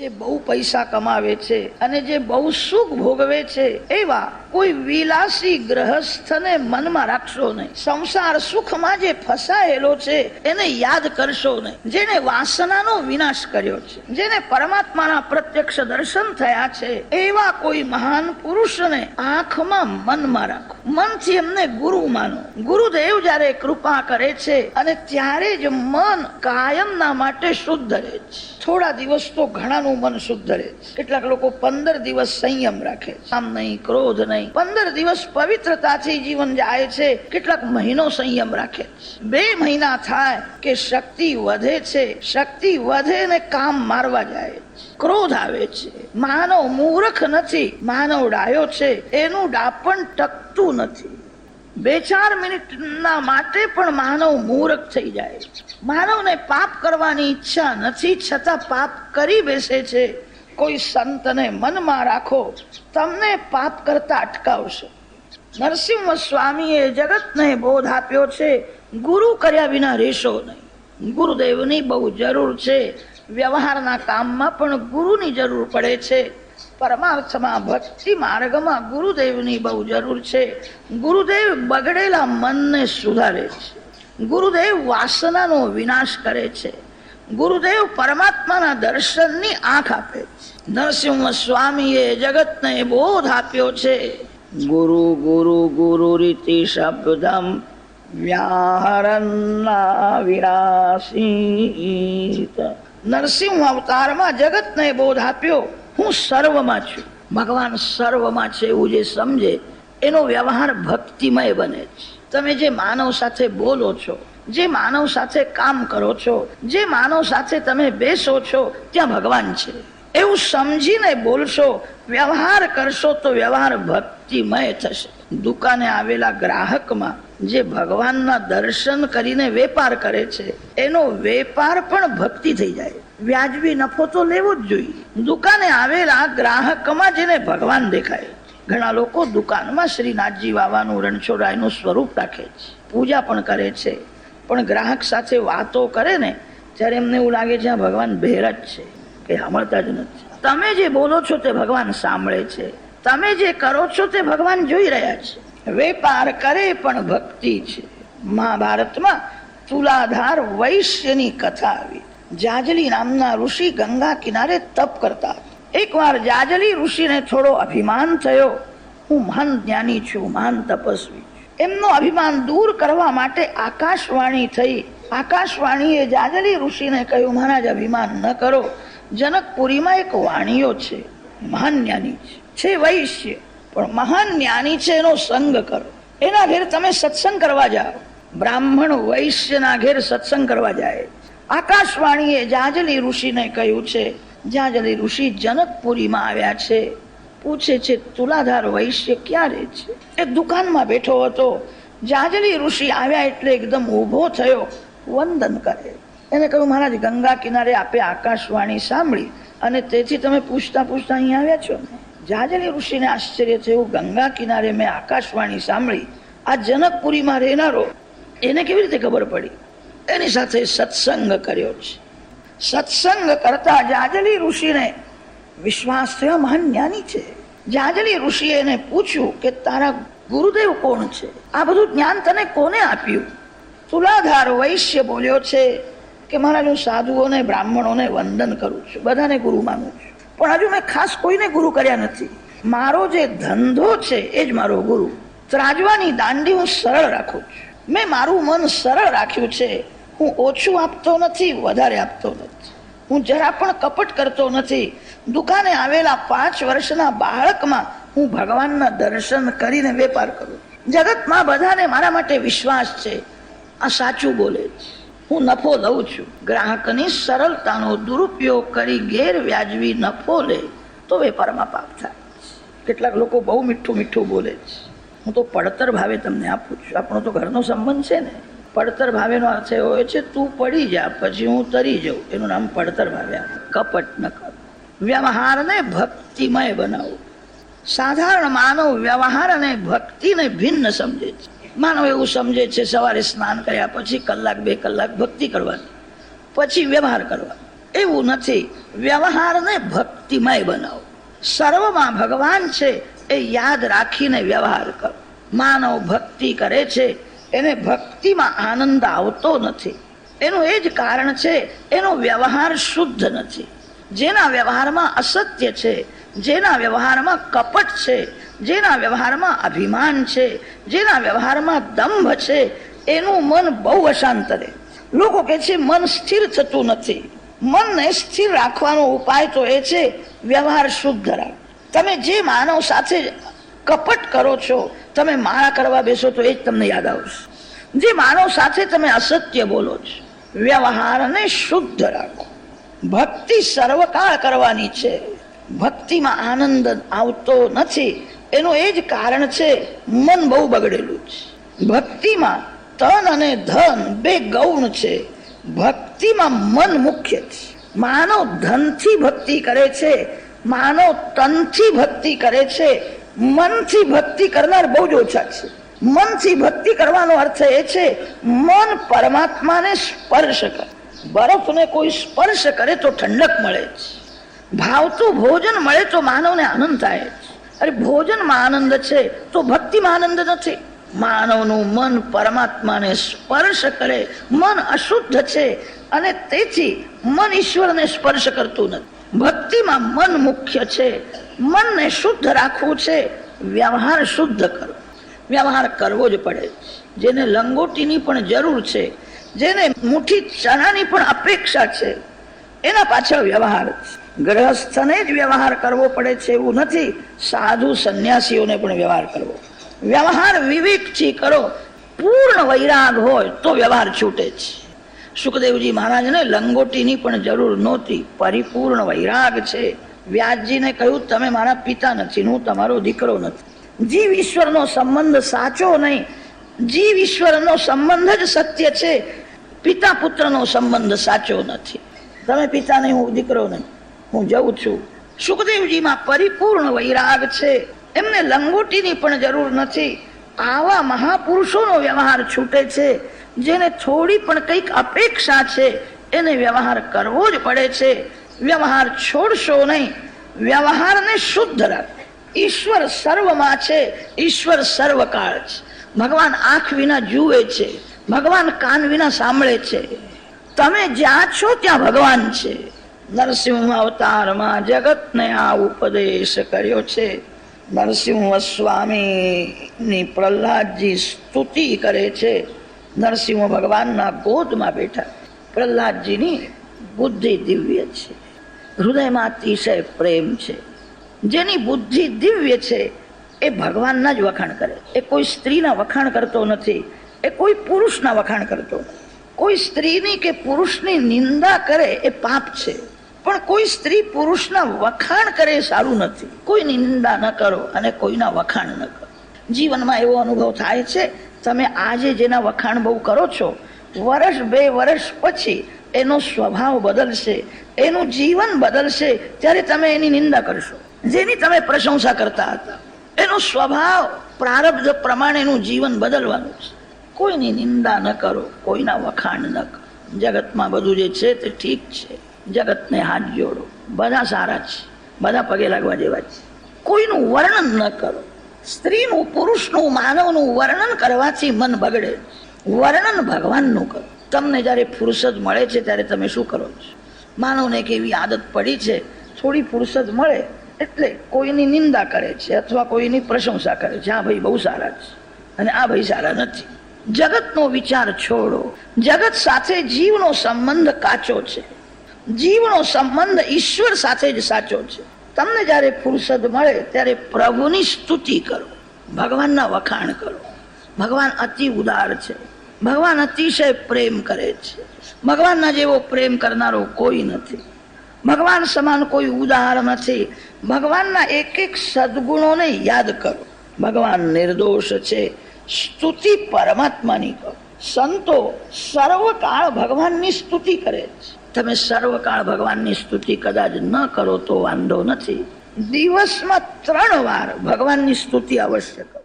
જે બહુ પૈસા કમાવે છે અને જે બહુ સુખ ભોગવે છે, એવા કોઈ વિલાસી ગ્રહસ્થને મનમાં રાખશો નહીં. સંસાર સુખમાં જે ફસાયેલો છે, એને યાદ કરશો નહીં. જેને વાસનાનો વિનાશ કર્યો છે, જેને પરમાત્માના પ્રત્યક્ષ દર્શન થયા છે, એવા કોઈ મહાન પુરુષને આંખમાં મનમાં રાખો. મનથી એમને ગુરુ માનો. ગુરુદેવ જ્યારે કૃપા કરે છે અને ત્યારે જ મન કાયમના માટે શુદ્ધ રહે છે. થોડા દિવસ તો ઘણાનું મન શુદ્ધ રહે કેટલાક લોકો પંદર દિવસ સંયમ રાખે આમ નહીં, ક્રોધ નહીં. પંદર દિવસ પવિત્રતાથી જીવન જાય છે. કેટલાક મહિનો સંયમ રાખે બે મહિના થાય કે શક્તિ વધે છે. શક્તિ વધે ને કામ મારવા જાય ક્રોધ આવે છે. માનવ મૂર્ખ નથી. માનવ ડાયો છે. એનું ડાપણ ટકતું નથી. બે ચાર મિનિટના માટે પણ માનવ મૂર્ખ થઈ જાય. માનવને પાપ કરવાની ઈચ્છા નથી, છતાં પાપ કરી બેસે છે. કોઈ સંતને મનમાં રાખો, તમને પાપ કરતા અટકાવશે. નરસિંહ સ્વામીએ જગતને બોધ આપ્યો છે, ગુરુ કર્યા વિના રહેશો નહીં. ગુરુદેવની બહુ જરૂર છે. વ્યવહારના કામમાં પણ ગુરુની જરૂર પડે છે. પરમાર્થમાં ભક્તિ માર્ગમાં ગુરુદેવની બહુ જરૂર છે. ગુરુદેવ બગડેલા મનને સુધારે છે. ગુરુદેવ વાસનાનો વિનાશ કરે છે. ગુરુદેવ પરમાત્માના દર્શનની આંખ આપે છે. નરસિંહ સ્વામીએ જગતને બોધ આપ્યો છે. ગુરુ ગુરુ ગુરુ રીતિ શબ્દમ વ્યાહરન્ના વિરાસી નરસિંહ અવતારમાં જગતને બોધ આપ્યો. હું સર્વમાં છું. ભગવાન સર્વમાં છે એવું જે સમજે, એનો વ્યવહાર ભક્તિમય બને છે. તમે જે માનવ સાથે બોલો છો, જે માનવ સાથે કામ કરો છો, જે માનવ સાથે તમે બેસો છો, ત્યાં ભગવાન છે. એવું સમજીને બોલશો, વ્યવહાર કરશો તો વ્યવહાર ભક્તિમય થશે. દુકાને આવેલા ગ્રાહકમાં જે ભગવાનના દર્શન કરીને વેપાર કરે છે, એનો વેપાર પણ ભક્તિ થઈ જાય. વ્યાજબી નફો તો લેવો જ જોઈએ. દુકાને આવેલા ગ્રાહકમાં જેને ભગવાન દેખાય. ઘણા લોકો દુકાનમાં શ્રીનાથજી બાબાનું રણછોડરાયનું સ્વરૂપ રાખે છે. પૂજા પણ કરે છે. પણ ગ્રાહક સાથે વાતો કરે ને, ત્યારે એમને એવું લાગે છે ભગવાન ભેર જ છે. કે સાંભળતા જ નથી. તમે જે બોલો છો તે ભગવાન સાંભળે છે. તમે જે કરો છો તે ભગવાન જોઈ રહ્યા છે. વેપાર કરે પણ ભક્તિ છે. મહાભારતમાં તુલાધાર વૈશ્યની કથા આવી. જાજલી નામના ઋષિ ગંગા કિનારે તપ કરતા. એકવાર જાજલી ઋષિને થોડો અભિમાન થયો. હું મહાન જ્ઞાની છું, મહાન તપસ્વી એમનો અભિમાન દૂર કરવા માટે આકાશવાણી થઈ. આકાશવાણીએ જાજલી ઋષિને કહ્યું, મહારાજ, અભિમાન ન કરો. જનકપુરીમાં એક વાણીઓ છે. મહાન જ્ઞાની છે. વૈશ્ય પણ મહાન જ્ઞાની છે, એનો સંગ કરો. એના ઘેર તમે સત્સંગ કરવા જાઓ. બ્રાહ્મણ વૈશ્યના ઘેર સત્સંગ કરવા જાય. આકાશવાણીએ જાજલી ઋષિને કહ્યું છે, જાજલી ઋષિ જનકપુરીમાં આવ્યા છે. પૂછે છે, તુલાધાર વૈશ્ય ક્યાં રહે છે? એ દુકાનમાં બેઠો હતો. જાજલી ઋષિ આવ્યા એટલે એકદમ ઊભો થયો, વંદન કરે. એને કહ્યું, મહારાજ, ગંગા કિનારે આપે આકાશવાણી સાંભળી અને તેથી તમે પૂછતા પૂછતા અહીં આવ્યા છો ને? જાજલી ઋષિને આશ્ચર્ય થયું, ગંગા કિનારે મેં આકાશવાણી સાંભળી. આ જનકપુરીમાં રહેનારો એને કેવી રીતે ખબર પડી? એની સાથે સત્સંગ કર્યો છે. સત્સંગ કરતા જાજલી ઋષિને વિશ્વાસ થયો, મહાન જ્ઞાની છે. જાજલી ઋષિએ એને પૂછ્યું કે, તારા ગુરુદેવ કોણ છે? આ બધું જ્ઞાન તને કોને આપ્યું? તુલાધાર વૈશ્ય બોલ્યો છે કે, મારા હું સાધુઓને, બ્રાહ્મણોને વંદન કરું છું, બધાને ગુરુ માનું છું. પણ હજુ મેં ખાસ કોઈને ગુરુ કર્યા નથી. મારો જે ધંધો છે, એ જ મારો ગુરુ. ત્રાજવાની દાંડી હું સરળ રાખું છું. મેં મારું મન સરળ રાખ્યું છે. હું ઓછું આપતો નથી, વધારે આપતો નથી. હું જરા પણ કપટ કરતો નથી. દુકાને આવેલા પાંચ વર્ષના બાળકમાં હું ભગવાનના દર્શન કરીને વેપાર કરું. જગતમાં બધાને મારા માટે વિશ્વાસ છે. આ સાચું બોલે છે. હું નફો લઉં છું. ગ્રાહકની સરળતાનો દુરુપયોગ કરી ગેરવ્યાજબી નફો લે તો વેપારમાં પાપ થાય. કેટલાક લોકો બહુ મીઠું મીઠું બોલે છે. હું તો પડતર ભાવે તમને આપું છું. આપણો તો ઘરનો સંબંધ છે ને. પડતર ભાવેનો અર્થ એવો હોય છે, તું પડી જા, પછી હું તરી જાઉં. એનું નામ પડતર ભાવે કપટ ન કર. વ્યવહારને ભક્તિમય બનાવો. સાધારણ માનવ વ્યવહાર અને ભક્તિને ભિન્ન સમજે છે. માનવ એવું સમજે છે, સવારે સ્નાન કર્યા પછી કલાક, બે કલાક ભક્તિ કરવાની, પછી વ્યવહાર કરવા. એવું નથી. વ્યવહારને ભક્તિમય બનાવો. સર્વમાં ભગવાન છે, એ યાદ રાખીને વ્યવહાર કરો. માનવ ભક્તિ કરે છે, એને ભક્તિમાં આનંદ આવતો નથી. એનું એ જ કારણ છે, એનો વ્યવહાર શુદ્ધ નથી. જેના વ્યવહારમાં અસત્ય છે, જેના વ્યવહારમાં કપટ છે જેના વ્યવહારમાં અભિમાન છે, જેના વ્યવહારમાં દંભ છે, એનું મન બહુ અશાંત રહે. લોકો કહે છે, મન સ્થિર થતું નથી. મનને સ્થિર રાખવાનો ઉપાય તો એ છે, વ્યવહાર શુદ્ધ રાખ તમે જે માનવ સાથે કપટ કરો છો, તમે માળા કરવા બેસો તો એ જ તમને યાદ આવશે. જે માનવ સાથે તમે અસત્ય બોલો છો, વ્યવહારને શુદ્ધ રાખો. ભક્તિ સર્વકાળ કરવાની છે. ભક્તિમાં આનંદ આવતો નથી. એનું એ જ કારણ છે, મન બહુ બગડેલું છે. ભક્તિમાં તન અને ધન બે ગૌણ છે. ભક્તિમાં મન મુખ્ય છે. માનવ ધનથી ભક્તિ કરે છે, માનવ તનથી ભક્તિ કરે છે. મનથી ભક્તિ કરનાર બહુ જ ઓછા છે. મનથી ભક્તિ કરવાનો અર્થ એ છે, મન પરમાત્માને સ્પર્શ કરે. બરફને કોઈ સ્પર્શ કરે તો ઠંડક મળે છે ભાવતું ભોજન મળે તો માનવને આનંદ થાય. છે અરે ભોજનમાં આનંદ છે, તો ભક્તિમાં આનંદ નથી. માનવનું મન પરમાત્માને સ્પર્શ કરે, મન અશુદ્ધ છે, અને તેથી મન ઈશ્વરને સ્પર્શ કરતું નથી. ભક્તિમાં મન મુખ્ય છે, મનને શુદ્ધ રાખવું છે, વ્યવહાર શુદ્ધ કરો વ્યવહાર કરવો જ પડે. જેને લંગોટીની પણ જરૂર છે, જેને મુઠ્ઠી ચણાની પણ અપેક્ષા છે, એના પાછળ વ્યવહાર છે. ગ્રહસ્થને જ વ્યવહાર કરવો પડે છે એવું નથી. સાધુ સંન્યાસીઓને પણ વ્યવહાર કરવો. વ્યવહાર વિવેકથી કરો. પૂર્ણ વૈરાગ હોય તો વ્યવહાર છૂટે છે સુખદેવજી મહારાજને લંગોટીની પણ જરૂર નહોતી. પરિપૂર્ણ વૈરાગ છે. વ્યાસજીને કહ્યું, તમે મારા પિતા નથી, હું તમારો દીકરો નથી. જીવ ઈશ્વરનો સંબંધ સાચો નહીં. જીવ ઈશ્વરનો સંબંધ જ સત્ય છે. પિતા પુત્રનો સંબંધ સાચો નથી. તમે પિતા નહીં હું દીકરો નહીં હું જઉં છું. સુખદેવજીમાં પરિપૂર્ણ વૈરાગ છે. એમને લંગોટીની પણ જરૂર નથી. આવા મહાપુરુષોનો વ્યવહાર છૂટે છે. જેને થોડી પણ કંઈક અપેક્ષા છે, એને વ્યવહાર કરવો જ પડે છે. વ્યવહાર છોડશો નહીં. વ્યવહારને શુદ્ધ રાખ. ઈશ્વર સર્વમાં છે, ઈશ્વર સર્વકાળ છે. ભગવાન આંખ વિના જુએ છે. ભગવાન કાન વિના સાંભળે છે. તમે જ્યાં છો ત્યાં ભગવાન છે. નરસિંહ અવતારમાં જગતને આ ઉપદેશ કર્યો છે. નરસિંહ સ્વામીની પ્રહલાદજી સ્તુતિ કરે છે. નરસિંહ ભગવાનના ગોદમાં બેઠા. પ્રહલાદજીની બુદ્ધિ દિવ્ય છે. હૃદયમાં અતિશય પ્રેમ છે. જેની બુદ્ધિ દિવ્ય છે, એ ભગવાનના જ વખાણ કરે. એ કોઈ સ્ત્રીના વખાણ કરતો નથી. એ કોઈ પુરુષના વખાણ કરતો કોઈ સ્ત્રીની કે પુરુષની નિંદા કરે એ પાપ છે. પણ કોઈ સ્ત્રી પુરુષના વખાણ કરે સારું નથી. કોઈની નિંદા ન કરો અને કોઈના વખાણ ન કરો. જીવનમાં એવો અનુભવ થાય છે, તમે આજે જેના વખાણ બહુ કરો છો, વર્ષ બે વર્ષ પછી એનો સ્વભાવ બદલશે, એનું જીવન બદલશે, ત્યારે તમે એની નિંદા કરશો. જેની તમે પ્રશંસા કરતા હતા, એનો સ્વભાવ પ્રારબ્ધ પ્રમાણે એનું જીવન બદલવાનું છે. કોઈની નિંદા ન કરો, કોઈના વખાણ ન કરો. જગતમાં બધું જે છે તે ઠીક છે. જગતને હાથ જોડો. બધા સારા છે. બધા પગે લાગવા જેવા છે. કોઈનું વર્ણન ન કરો. સ્ત્રીનું, પુરુષનું, માનવનું વર્ણન કરવાથી મન બગડે. વર્ણન ભગવાનનું કરો. તમને જ્યારે ફુરસદ મળે છે, ત્યારે તમે શું કરો છો? માનવને એક એવી આદત પડી છે, થોડી ફુરસદ મળે એટલે કોઈની નિંદા કરે છે અથવા કોઈની પ્રશંસા કરે છે. આ ભાઈ બહુ સારા છે. અને આ ભાઈ સારા નથી. જગતનો વિચાર છોડો. જગત સાથે જીવનો સંબંધ કાચો છે. જીવનો સંબંધ ઈશ્વર સાથે જ સાચો છે. તમને જ્યારે ફુરસદ મળે, ત્યારે પ્રભુની સ્તુતિ કરો. ભગવાનના વખાણ કરો. ભગવાન અતિ ઉદાર છે. ભગવાન અતિશય પ્રેમ કરે છે. ભગવાનના જેવો પ્રેમ કરનારો કોઈ નથી. ભગવાન સમાન કોઈ ઉદાર નથી. ભગવાનના એક એક સદગુણોને યાદ કરો. ભગવાન નિર્દોષ છે. સ્તુતિ પરમાત્માની કરો. સંતો સર્વકાળ ભગવાનની સ્તુતિ કરે છે. તમે સર્વકાળ ભગવાનની સ્તુતિ કદાચ ન કરો તો વાંધો નથી. દિવસમાં ત્રણ વાર ભગવાનની સ્તુતિ અવશ્ય કરો.